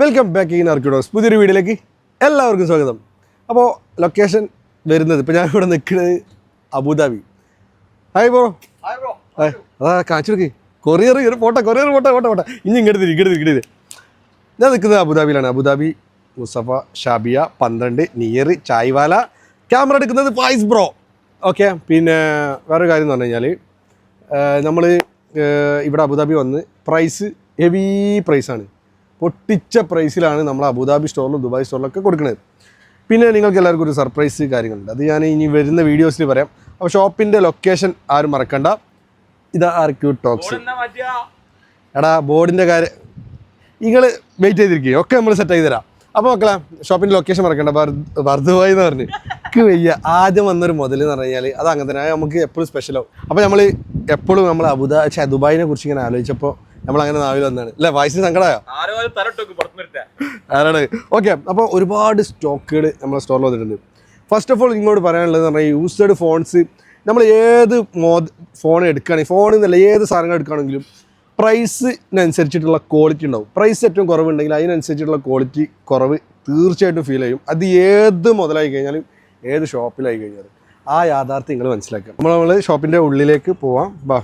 Welcome back in ആർക്കിഡോസ് പുതിയൊരു വീഡിയോയിലേക്ക് എല്ലാവർക്കും സ്വാഗതം. അപ്പോൾ ലൊക്കേഷൻ വരുന്നത് ഇപ്പോൾ ഞാൻ ഇവിടെ നിൽക്കുന്നത് അബുദാബി. ഹായ് ബ്രോ ഹായ് അതാ കാച്ചു നോക്കി കൊറിയർ പോട്ടെ കൊറിയർ പോട്ടെ പോട്ടെ പോട്ടെ ഇനി ഇങ്ങോട്ട് തിരി ഇങ്ങോട്ട് തിരി ഞാൻ നിൽക്കുന്നത് അബുദാബിയിലാണ്. അബുദാബി മുസഫ ഷാബിയ പന്ത്രണ്ട് നിയറി ചായ്വാല. ക്യാമറ എടുക്കുന്നത് ഫായിസ് ബ്രോ ഓക്കെ പിന്നെ വേറൊരു കാര്യം എന്ന് പറഞ്ഞു കഴിഞ്ഞാൽ നമ്മൾ ഇവിടെ അബുദാബി വന്ന് പ്രൈസ് ഹെവി പ്രൈസാണ് പൊട്ടിച്ച പ്രൈസിലാണ് നമ്മൾ അബുദാബി സ്റ്റോറിലും ദുബായ് സ്റ്റോറിലൊക്കെ കൊടുക്കുന്നത് പിന്നെ നിങ്ങൾക്ക് എല്ലാവർക്കും ഒരു സർപ്രൈസ് കാര്യങ്ങളുണ്ട്. അത് ഞാൻ ഇനി വരുന്ന വീഡിയോസിൽ പറയാം. അപ്പോൾ ഷോപ്പിന്റെ ലൊക്കേഷൻ ആരും മറക്കണ്ട. ഇതാ ആർക്യൂ ടോക്സ് എടാ ബോർഡിന്റെ കാര്യം നിങ്ങൾ വെയിറ്റ് ചെയ്തിരിക്കുക ഒക്കെ നമ്മൾ സെറ്റ് ചെയ്ത് തരാം. അപ്പോൾ മക്കളെ ഷോപ്പിന്റെ ലൊക്കേഷൻ മറക്കണ്ട. വർദ്ധവായി എന്ന് പറഞ്ഞ്. എനിക്ക് വയ്യ. ആദ്യം വന്നൊരു മുതൽ എന്ന് പറഞ്ഞു കഴിഞ്ഞാൽ അത് അങ്ങനെ തന്നെ. നമുക്ക് എപ്പോഴും സ്പെഷ്യലാവും അപ്പോൾ നമ്മൾ എപ്പോഴും നമ്മൾ അബുദാ ദുബായിനെ കുറിച്ച് ഇങ്ങനെ ആലോചിച്ചപ്പോൾ നമ്മൾ അങ്ങനെ നാവിൽ വന്നാണ് അല്ലേ വയസ്സിന് സങ്കടമായോ ആരാണ്? ഓക്കെ അപ്പോൾ ഒരുപാട് സ്റ്റോക്കുകൾ നമ്മളെ സ്റ്റോറിൽ വന്നിട്ടുണ്ട്. ഫസ്റ്റ് ഓഫ് ഓൾ ഇങ്ങോട്ട് പറയാനുള്ളത് എന്ന് പറഞ്ഞാൽ യൂസ്ഡ് ഫോൺസ് നമ്മൾ ഏത് മോ ഫോൺ എടുക്കുകയാണെങ്കിൽ ഫോണിൽ നിന്നല്ല ഏത് സാധനങ്ങൾ എടുക്കുകയാണെങ്കിലും പ്രൈസിനനുസരിച്ചിട്ടുള്ള ക്വാളിറ്റി ഉണ്ടാവും. പ്രൈസ് ഏറ്റവും കുറവുണ്ടെങ്കിൽ അതിനനുസരിച്ചിട്ടുള്ള ക്വാളിറ്റി കുറവ് തീർച്ചയായിട്ടും ഫീൽ ചെയ്യും. അത് ഏത് മുതലായി കഴിഞ്ഞാലും ഏത് ഷോപ്പിലായി കഴിഞ്ഞാലും ആ യാഥാർത്ഥ്യം നിങ്ങൾ മനസ്സിലാക്കുക. നമ്മൾ നമ്മൾ ഷോപ്പിന്റെ ഉള്ളിലേക്ക് പോവാം. ബാ.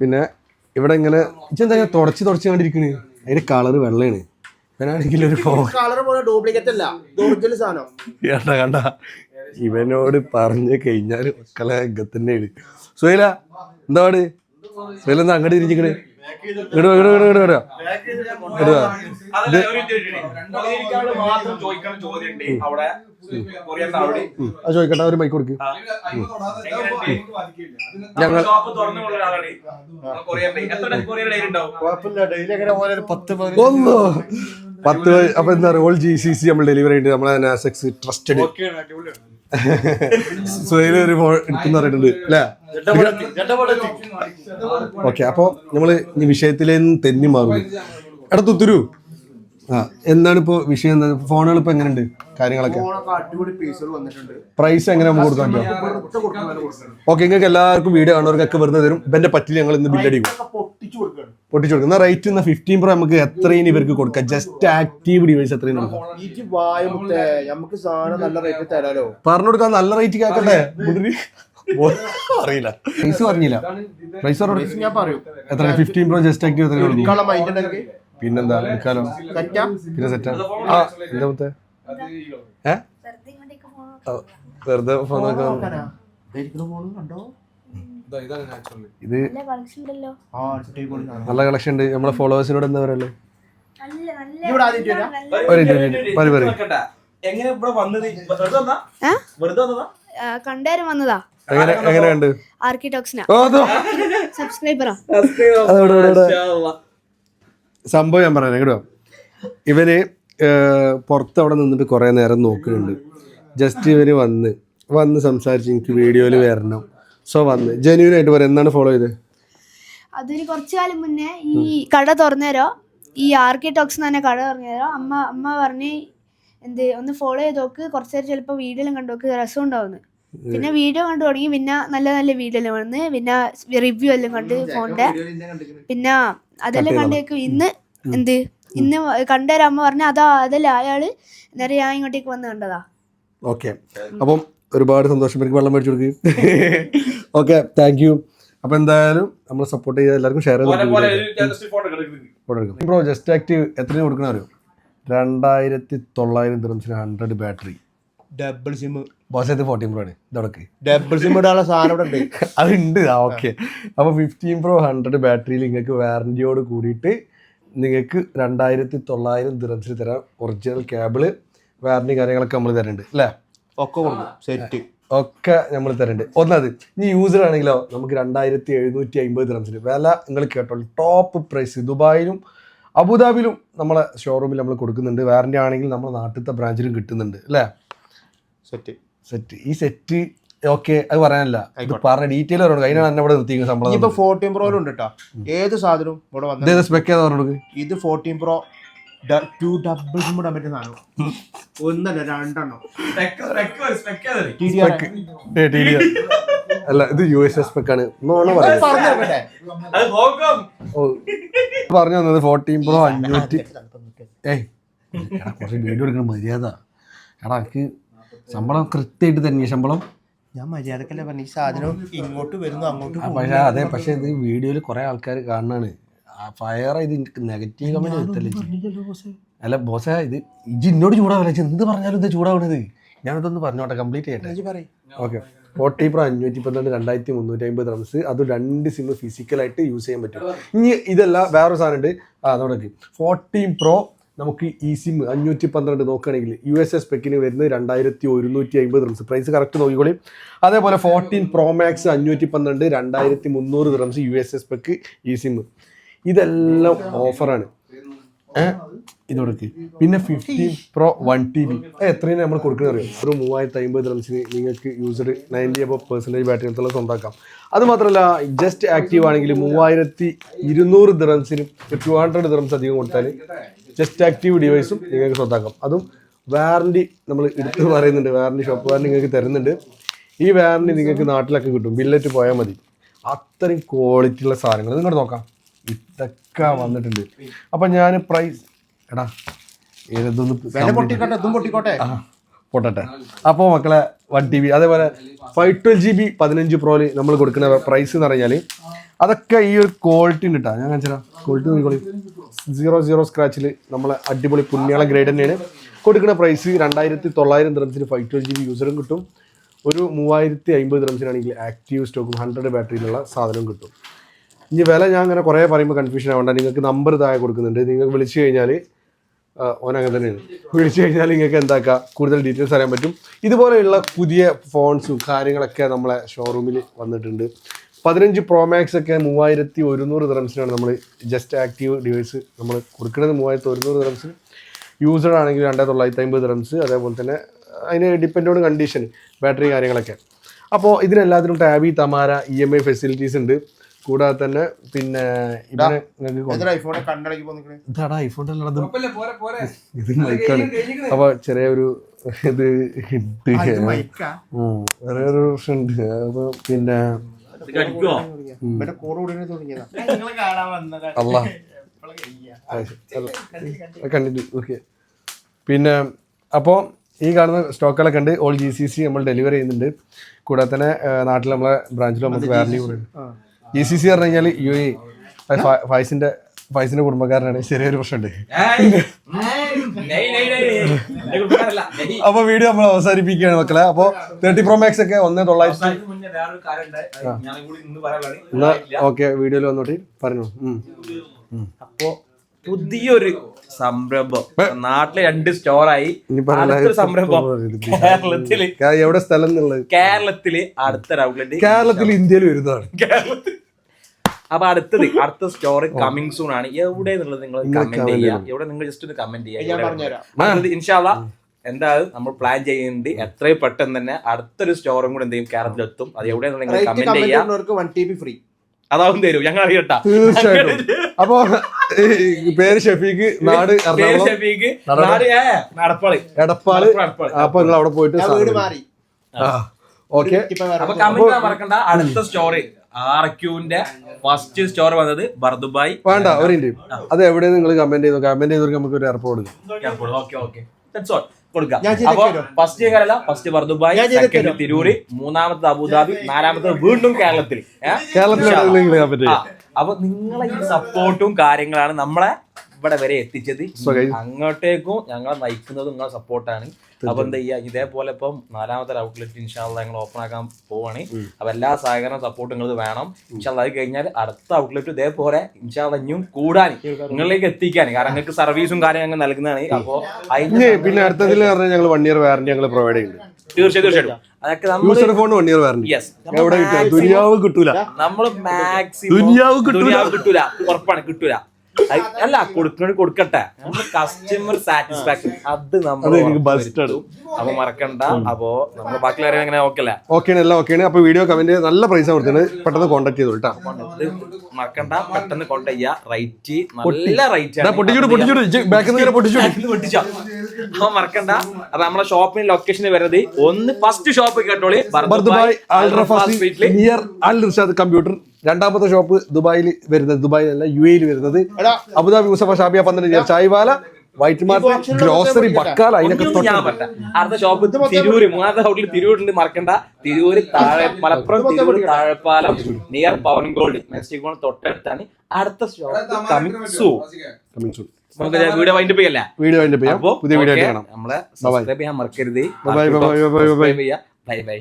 പിന്നെ ഇവിടെ ഇങ്ങനെ ഇച്ചെന്താ ഇങ്ങനെ തുടച്ച് തുടച്ച് കണ്ടിരിക്കണ് അതിന്റെ കളർ വെള്ളയാണ്. ഇവനാണെങ്കിൽ ഒരു ഡ്യൂപ്ലിക്കേറ്റ് അല്ല. ഒറിജിനൽ സാധനം. കണ്ട കണ്ട. ഇവനോട് പറഞ്ഞു കഴിഞ്ഞാൽ മക്കളെ അംഗത്തന്നെയാണ് സുഹൈല എന്താ പാട്? എന്താ അങ്ങോട്ട് തിരിച്ചിക്കണ് ഇടോ ഇടോ ഇടോ ഇടോ ഇടോ. അവിടെ. അത് ചോദിക്കട്ടെ ഒരു മൈക്ക് കൊടുക്ക്. ഞങ്ങൾ ഒന്നോ. പത്ത് അപ്പൊ എന്താ പറയുക ഓൾ ജി സി സി നമ്മൾ ഡെലിവറി ഉണ്ട് നമ്മളെ നാസെക്സ് ട്രസ്റ്റഡ് സുഹൈല ഒരു ഫോൺ എടുക്കുന്ന പറഞ്ഞിട്ടുണ്ട് അല്ലേ? ഓക്കെ അപ്പോൾ നമ്മൾ ഈ വിഷയത്തിലേന്ന് തെന്നി മാറും എടാ തുരു ആ എന്താണ് ഇപ്പോൾ വിഷയം? എന്താ? ഫോണുകൾ ഇപ്പോൾ എങ്ങനെയുണ്ട്? കാര്യങ്ങളൊക്കെ? പ്രൈസ് എങ്ങനെ നമുക്ക് കൊടുക്കാൻ പറ്റും? ഓക്കെ നിങ്ങൾക്ക് എല്ലാവർക്കും വീഡിയോ കാണുന്നവർക്കൊക്കെ വെറുതെ തരും. എന്റെ പറ്റില്ല ഞങ്ങൾ ഇന്ന് ബില്ലടിക്കും. പൊട്ടിച്ചു കൊടുക്കുകയാണ്. പൊട്ടിച്ചു റേറ്റ് ഫിഫ്റ്റീൻ പ്രോ നമുക്ക് എത്രയും ഇവർക്ക് കൊടുക്കാം. ജസ്റ്റ് ആക്റ്റീവ് ഡിവൈസ് എത്രയും വായുമുത്തേ നമുക്ക്. സാധനം നല്ല റേറ്റ് തരാലോ? പറഞ്ഞു കൊടുക്കാൻ നല്ല റേറ്റ്. ബോ- അറിയില്ല. പ്രൈസ് പറഞ്ഞില്ല. പ്രൈസ് ഞാൻ പറയും. എത്ര? ഫിഫ്റ്റീൻ പ്രോ ജസ്റ്റ് ആക്റ്റീവ് എത്ര കൊടുക്കും. പിന്നെന്താ? നിൽക്കാലോ പിന്നെ സെറ്റാ ആ? എന്താ മുത്തേ? ഏ? വെറുതെ ഫോൺ നോക്കാം കണ്ടോ? ഇത് നല്ല കളക്ഷൻ ഉണ്ട്. നമ്മളെ ഫോളോവേഴ്സിനോട് എന്താ പറയല്ലേ. എങ്ങനെ കണ്ടാരും വന്നതാ? ആർക്കിടോക്സിന സബ്സ്ക്രൈബറാ. സംഭവം ഞാൻ പറയാം കേട്ടോ ഇവന് പുറത്ത് അവിടെ നിന്നിട്ട് കുറേ നേരം നോക്കുന്നുണ്ട്. ജസ്റ്റ് ഇവർ വന്ന് വന്ന് സംസാരിച്ച് എനിക്ക് വീഡിയോയിൽ വരണം. സോ വന്ന്. ജെന്യൂൻ ആയിട്ട് പറയാം എന്താണ് ഫോളോ ചെയ്ത്? അതൊരു കുറച്ചു കാലം മുന്നേ ഈ കട തുറന്നേരോ ഈ ആർ കെ ആർക്കിടോക്സ് തന്നെ കട തുറന്നേരോ അമ്മ അമ്മ പറഞ്ഞ് എന്ത് ഒന്ന് ഫോളോ ചെയ്ത് നോക്ക് കുറച്ചു നേരം ചിലപ്പോൾ വീഡിയോയിലും കണ്ടു നോക്ക് രസം ഉണ്ടാവുന്നു. പിന്നെ വീഡിയോ കണ്ടു തുടങ്ങി പിന്നെ നല്ല നല്ല വീഡിയോ എല്ലാം വന്ന് പിന്നെ റിവ്യൂ എല്ലാം കണ്ട് ഫോണിന്റെ പിന്നെ അതെല്ലാം കണ്ടേക്ക് ഇന്ന് എന്ത് ഇന്ന് കണ്ടൊരമ്മ അമ്മ പറഞ്ഞ അതാ അതല്ല അയാൾ നേരെ ഞാൻ ഇങ്ങോട്ടേക്ക് വന്ന് കണ്ടതാ. ഓക്കെ അപ്പം ഒരുപാട് സന്തോഷം. എനിക്ക് വെള്ളം മേടിച്ചു കൊടുക്കും. ഓക്കെ താങ്ക് യു അപ്പൊ എന്തായാലും നമ്മൾ സപ്പോർട്ട് ചെയ്ത എല്ലാവർക്കും ഷെയർ ചെയ്ത് ബ്രോ ജസ്റ്റ് ആക്റ്റീവ് എത്രയും കൊടുക്കണ അറിയോ രണ്ടായിരത്തി തൊള്ളായിരം ദിറംസിന് ഹൺഡ്രഡ് ബാറ്ററി ഡബിൾ സിം ബോസത്ത് ഫോർട്ടീൻ പ്രോ ആണ്? ഇതൊക്കെ ഡബിൾ സിം ഇടാനുള്ള സാധനം ഇവിടെ ഉണ്ട്. അതുണ്ട് ആ ഓക്കെ അപ്പോൾ ഫിഫ്റ്റീൻ പ്രോ ഹൺഡ്രഡ് ബാറ്ററിയിൽ നിങ്ങൾക്ക് വാറന്റിയോട് കൂടിയിട്ട് നിങ്ങൾക്ക് രണ്ടായിരത്തി തൊള്ളായിരം ദിറംസിൽ തരാം ഒറിജിനൽ കേബിൾ വാറന്റി കാര്യങ്ങളൊക്കെ നമ്മൾ തരുന്നുണ്ട് അല്ലേ? ഒക്കെ കൊടുക്കും. സെറ്റ്. ഒക്കെ നമ്മൾ തരുന്നുണ്ട് ഒന്നത് ഇനി യൂസർ ആണെങ്കിലോ നമുക്ക് രണ്ടായിരത്തി എഴുന്നൂറ്റി അമ്പത് ദിറംസിന് വില നിങ്ങൾ കേട്ടോളൂ. ടോപ്പ് പ്രൈസ് ദുബായിലും അബുദാബിയിലും നമ്മളെ ഷോറൂമിൽ നമ്മൾ കൊടുക്കുന്നുണ്ട്. വാറന്റി ആണെങ്കിൽ നമ്മുടെ നാട്ടിലത്തെ ബ്രാഞ്ചിലും കിട്ടുന്നുണ്ട്. അല്ലേ? സെറ്റ്. സെറ്റ്. ഈ സെറ്റ് ഓക്കെ അത് പറയാനല്ല. ഇത് പറഞ്ഞ ഡീറ്റെയിൽ പറഞ്ഞു അതിനാണ് എന്നെ ഇവിടെ നിർത്തിയിരിക്കുന്നത് സംഭവം. ഇപ്പൊ ഫോർട്ടീൻ പ്രോയിലുണ്ട് കേട്ടോ ഏത് സാധനവും ഇവിടെ വന്നത് സ്പെക്ക് ഏതാ പറഞ്ഞു ഇത് fourteen pro two double SIM ഇടാൻ പറ്റിയ സാധനം. ഒന്നല്ല രണ്ടെണ്ണം. അല്ല ഇത് യു എസ് എസ് പെക്കാണ് നോണ പറയുന്നത് പറഞ്ഞു അത് ഹോങ്കോങ് പറഞ്ഞു തന്നത് ഫോർട്ടീൻ പ്രോ അഞ്ഞൂറ്റി ഏയ് എടാ, കുറച്ച് വീഡിയോ എടുക്കണം മര്യാദ. എടാ എനിക്ക് ശമ്പളം കൃത്യമായിട്ട് തന്നെ ശമ്പളം? ഞാൻ മര്യാദക്കല്ലേ പറഞ്ഞു ഈ സാധനം ഇങ്ങോട്ട് വരുന്നു അങ്ങോട്ട് പക്ഷേ അതെ പക്ഷേ ഇത് വീഡിയോയിൽ കുറെ ആൾക്കാർ കാണുന്നതാണ്. ഫയർ ഇത് നെഗറ്റീവ് കമന്റ് എടുത്തല്ലേ. അല്ല ബോസ ഇത് ഇജ് എന്നോട് ചൂടാവില്ല? എന്ത് പറഞ്ഞാലും ഇത് ചൂടാവണത്. ഞാനിതൊന്ന് പറഞ്ഞോട്ടെ കംപ്ലീറ്റ് ചെയ്യട്ടെ? ഓക്കെ ഫോർട്ടി പ്രോ അഞ്ഞൂറ്റി പന്ത്രണ്ട് രണ്ടായിരത്തി മുന്നൂറ്റി അമ്പത് റംസ് അത് രണ്ട് സിം ഫിസിക്കലായിട്ട് യൂസ് ചെയ്യാൻ പറ്റും. ഇനി ഇതല്ല വേറൊരു സാധനമുണ്ട് ആ അതോടൊക്കെ ഫോർട്ടീൻ പ്രോ നമുക്ക് ഈ സിം അഞ്ഞൂറ്റി പന്ത്രണ്ട് നോക്കുകയാണെങ്കിൽ യു എസ് എസ് പെക്കിന് വരുന്നത് രണ്ടായിരത്തി ഒരുന്നൂറ്റി അമ്പത് റംസ് പ്രൈസ് കറക്റ്റ് നോക്കിക്കോളി. അതേപോലെ ഫോർട്ടീൻ പ്രോ മാക്സ് അഞ്ഞൂറ്റി പന്ത്രണ്ട് രണ്ടായിരത്തി മുന്നൂറ് rums U S spec ഈ സിം ഇതെല്ലാം ഓഫറാണ്. ഏഹ് പിന്നെ fifteen pro one T B എത്രയും നമ്മൾ കൊടുക്കുന്നത് അറിയാം? ഒരു മൂവായിരത്തി അമ്പത് റംസിന് നിങ്ങൾക്ക് user ninety above percentage battery എടുത്തുള്ള സ്വന്തമാക്കാം. അത് മാത്രമല്ല ജസ്റ്റ് ആക്റ്റീവ് ആണെങ്കിൽ മൂവായിരത്തി ഇരുന്നൂറ് ദ്രംസിനും ടു ഹൺഡ്രഡ് ദിറംസ് അധികം കൊടുത്താൽ ജസ്റ്റ് ആക്റ്റീവ് ഡിവൈസും നിങ്ങൾക്ക് സ്വന്തമാക്കാം. അതും വാറണ്ടി നമ്മൾ എടുത്ത് പറയുന്നുണ്ട്. വാറണ്ടി ഷോപ്പ് വാറണ്ടി നിങ്ങൾക്ക് തരുന്നുണ്ട്. ഈ വാറണ്ടി നിങ്ങൾക്ക് നാട്ടിലൊക്കെ കിട്ടും. ബില്ലറ്റ് പോയാൽ മതി. അത്രയും ക്വാളിറ്റി ഉള്ള സാധനങ്ങൾ. നിങ്ങൾ നോക്കാം. ഇതൊക്കെ വന്നിട്ടുണ്ട്. അപ്പം ഞാൻ പ്രൈസ് എടാ ഏതൊന്ന് പൊട്ടട്ടെ. അപ്പോൾ മക്കളെ വൺ ടി ബി അതേപോലെ ഫൈവ് ട്വൽവ് ജി ബി പതിനഞ്ച് പ്രോയിൽ നമ്മൾ കൊടുക്കുന്ന പ്രൈസ് എന്ന് പറഞ്ഞാൽ അതൊക്കെ ഈ ഒരു ക്വാളിറ്റി ഉണ്ട് കേട്ടോ ഞാൻ കാണിച്ചാ ക്വാളിറ്റി നോക്കിക്കോളി. സീറോ സീറോ സ്ക്രാച്ചിൽ നമ്മളെ അടിപൊളി പുണ്യാള ഗ്രേഡ് തന്നെയാണ്. കൊടുക്കുന്ന പ്രൈസ് രണ്ടായിരത്തി തൊള്ളായിരം ദ്രംസിന് ഫൈവ് ട്വൽവ് ജി ബി യൂസറും കിട്ടും. ഒരു മൂവായിരത്തി അമ്പത് ദ്രംസിനാണെങ്കിൽ ആക്റ്റീവ് സ്റ്റോക്കും ഹൺഡ്രഡ് ബാറ്ററിയിലുള്ള സാധനവും കിട്ടും. ഇനി വില ഞാൻ അങ്ങനെ കുറേ പറയുമ്പോൾ കൺഫ്യൂഷൻ ആവണ്ട. നിങ്ങൾക്ക് നമ്പർ താഴെ കൊടുക്കുന്നുണ്ട്. നിങ്ങൾക്ക് വിളിച്ചു കഴിഞ്ഞാൽ ഓൻ അങ്ങനെ തന്നെയാണ്. വിളിച്ചു കഴിഞ്ഞാൽ നിങ്ങൾക്ക് എന്താക്കാം? കൂടുതൽ ഡീറ്റെയിൽസ് അറിയാൻ പറ്റും. ഇതുപോലെയുള്ള പുതിയ ഫോൺസും കാര്യങ്ങളൊക്കെ നമ്മളെ ഷോറൂമിൽ വന്നിട്ടുണ്ട്. പതിനഞ്ച് പ്രോ മാക്സ് ഒക്കെ മൂവായിരത്തി ഒരുന്നൂറ് ദ്രംസിനാണ് നമ്മൾ ജസ്റ്റ് ആക്റ്റീവ് ഡിവൈസ് നമ്മൾ കൊടുക്കുന്നത്. മൂവായിരത്തി ഒരുന്നൂറ് ദ്രംസ് യൂസഡ് ആണെങ്കിൽ രണ്ടായിരത്തി തൊള്ളായിരത്തി അമ്പത് ദ്രംസ് അതേപോലെ തന്നെ അതിന് ഡിപ്പെൻഡ് ഓൺ കണ്ടീഷൻ ബാറ്ററി കാര്യങ്ങളൊക്കെ. അപ്പോൾ ഇതിനെല്ലാത്തിനും Tabby Tamara E M I facilities ഉണ്ട്. കൂടാതെ തന്നെ പിന്നെ ഇതാണ് ഐഫോൺ അല്ലത് പോരെ പോരെ. ഇത് മൈക്കാണ് അപ്പൊ ചെറിയൊരു ഇത് ഇട്ട്. വേറെ ഒരു പ്രശ്നമുണ്ട് അപ്പൊ പിന്നെ അല്ല. കണ്ടിട്ട് ഓക്കെ. പിന്നെ അപ്പോൾ ഈ കാണുന്ന സ്റ്റോക്കുകളൊക്കെ ഉണ്ട്. ഓൾ ജി സി സി നമ്മൾ ഡെലിവറി ചെയ്യുന്നുണ്ട്. കൂടാതെ തന്നെ നാട്ടിൽ നമ്മളെ ബ്രാഞ്ചിൽ നമുക്ക് വാറണ്ടി കൂടെ ജി സി സി പറഞ്ഞു കഴിഞ്ഞാൽ യു എ ഫൈസിന്റെ ഫൈസിന്റെ കുടുംബക്കാരനാണ്. ചെറിയൊരു പ്രശ്നമുണ്ട്. അപ്പൊ വീഡിയോ നമ്മൾ അവസാനിപ്പിക്കുകയാണ് മക്കളെ. അപ്പൊ തേർട്ടി പ്രോ മാക്സ് ഒക്കെ ഒന്ന് തൊള്ളായിരത്തി ഓക്കെ വീഡിയോയിൽ വന്നോട്ടി. പറഞ്ഞു. അപ്പോ പുതിയൊരു സംരംഭം. നാട്ടിലെ രണ്ട് സ്റ്റോറായി. അടുത്തൊരു സംരംഭം. കേരളത്തിൽ. എവിടെ സ്ഥലം കേരളത്തിൽ അടുത്തൊരു ഔട്ട്ലെറ്റ് കേരളത്തിൽ ഇന്ത്യയിൽ വരുന്നതാണ്. കേരളത്തിൽ അപ്പൊ അടുത്തത് അടുത്ത സ്റ്റോറി കമ്മിങ് സൂൺ ആണ്. എവിടെ എന്നുള്ളത് നിങ്ങൾ കമന്റ് ചെയ്യുക? എവിടെ നിങ്ങൾ ജസ്റ്റ് ഒന്ന് കമന്റ് ചെയ്യാം ഇൻഷാല്ല എന്തായാലും നമ്മൾ പ്ലാൻ ചെയ്യുന്നുണ്ട് എത്രയും പെട്ടെന്ന് തന്നെ അടുത്തൊരു സ്റ്റോറും കൂടെ എന്തെങ്കിലും കേരളത്തിലെത്തും എത്തും. അത് എവിടെ നിങ്ങൾ കമന്റ് ചെയ്യാം ഫ്രീ അതാവും തരും. ഞങ്ങൾ അറിയട്ടാ. തീർച്ചയായിട്ടും. അപ്പൊ പേര് ഷഫീഖ് നാട് ഷഫീഖ് നാട് എടപ്പാൾ. അപ്പൊ നിങ്ങൾ അവിടെ പോയിട്ട് ഓക്കെ. അപ്പൊ കമന്റ് മറക്കണ്ട. അടുത്ത സ്റ്റോറി ആർക്യൂന്റെ ഫസ്റ്റ് സ്റ്റോർ വന്നത് ബർദുബായ്. വേണ്ട ഒരു അത് എവിടെ നിങ്ങൾ കമന്റ് ചെയ്തു? കമന്റ് ചെയ്തവർക്ക് നമുക്ക് ഒരു എയർപോർട്ട് എയർപോർട്ട് ഓക്കെ ഓക്കെ കൊടുക്കാം. അപ്പൊ first Kerala first Bur Dubai second തരും. തിരൂര് മൂന്നാമത്തെ അബുദാബി നാലാമത്തെ വീണ്ടും കേരളത്തിൽ. കേരളത്തിൽ നിങ്ങൾ കമന്റ് ആ, ചെയ്യും അപ്പൊ നിങ്ങളെ ഈ സപ്പോർട്ടും കാര്യങ്ങളാണ് നമ്മളെ ഇവിടെ വരെ എത്തിച്ചത്. അങ്ങോട്ടേക്കും ഞങ്ങളെ നയിക്കുന്നതും നിങ്ങളെ സപ്പോർട്ടാണ് അപ്പൊ എന്താ ചെയ്യാ ഇതേപോലെ ഇപ്പം നാലാമത്തെ ഔട്ട്ലെറ്റ് ഇൻഷാല്ല ഞങ്ങൾ ഓപ്പൺ ആക്കാൻ പോവാണ്. അപ്പൊ എല്ലാ സഹകരണ സപ്പോർട്ടും നിങ്ങൾ വേണം. ഇൻഷാല്ല അത് കഴിഞ്ഞാൽ അടുത്ത ഔട്ട്ലെറ്റ് ഇതേപോലെ ഇൻഷാല്ല ഇനിയും കൂടാൻ നിങ്ങളിലേക്ക് എത്തിക്കാൻ കാരണം നിങ്ങൾക്ക് സർവീസും കാര്യങ്ങളും നൽകുന്നതാണ്. അപ്പോ പിന്നെ അടുത്തതിൽ പറഞ്ഞാൽ ഞങ്ങൾ വൺ ഇയർ വാറന്റി ഞങ്ങൾ പ്രൊവൈഡ് ചെയ്യുന്നുണ്ട് തീർച്ചയായും തീർച്ചയായും അതൊക്കെ നമ്മൾ ഫോൺ വൺ ഇയർ വാറന്റി എവിടെ ദുനിയാവ് കിട്ടൂല. നമ്മൾ മാക്സിമം ദുനിയാവ് കിട്ടൂല. ഉറപ്പാണ് കിട്ടൂല. അല്ല കൊടുക്കണ കൊടുക്കട്ടെ. കസ്റ്റമർ സാറ്റിസ്ഫാക്ഷൻ അത് നമ്മൾ. അപ്പൊ മറക്കണ്ട. അപ്പൊ നമ്മൾ ബാക്കി കാര്യം എങ്ങനെ ഓക്കെ അല്ലേ? ഓക്കെയാണ് എല്ലാം ഓക്കെയാണ് അപ്പോൾ വീഡിയോ കമന്റ് നല്ല പ്രൈസ് കൊടുത്തിട്ടുണ്ട് പെട്ടെന്ന് കോൺടാക്ട് ചെയ്തു കേട്ടോ മറക്കണ്ട. പെട്ടെന്ന് കൊണ്ട് ചെയ്യാ. റൈറ്റ് നല്ല റേറ്റ് അപ്പൊ മറക്കണ്ട. അപ്പൊ നമ്മളെ ഷോപ്പിന് ലൊക്കേഷൻ വരുന്നത് ഒന്ന് ഫസ്റ്റ് ഷോപ്പ് കേട്ടോളി. നിയർ അൽ റിഷാദ് കമ്പ്യൂട്ടർ രണ്ടാമത്തെ ഷോപ്പ് ദുബായിൽ വരുന്നത് ദുബായിൽ അല്ല യു എയിൽ വരുന്നത് അബുദാബി മുസഫ ഷാബിയ പന്ത്രണ്ട് ചായ്വാല വൈറ്റ് മാർക്കറ്റ് ഗ്രോസറി ബക്കാല അതിനൊക്കെ അടുത്ത ഷോപ്പ് തിരൂര് മൂന്നാമത്തെ ഹോട്ടലിൽ തിരൂരുണ്ട് മറക്കണ്ട. തിരൂര് താഴെ മലപ്പുറം തിരൂർ താഴെപ്പാലം നിയർ പവൻ ഗോൾഡ് മെക്സിക്കോൺ തൊട്ടടുത്താണ്. അടുത്ത shop coming soon Coming soon. നമുക്ക് വീഡിയോ വൈൻഡ് ചെയ്യല്ലേ? വീഡിയോ ചെയ്യാം. അപ്പോ പുതിയ വീഡിയോ കാണാം. നമ്മളെ സബ്സ്ക്രൈബ് ചെയ്യാൻ മറക്കരുത്. Bye bye bye bye bye bye bye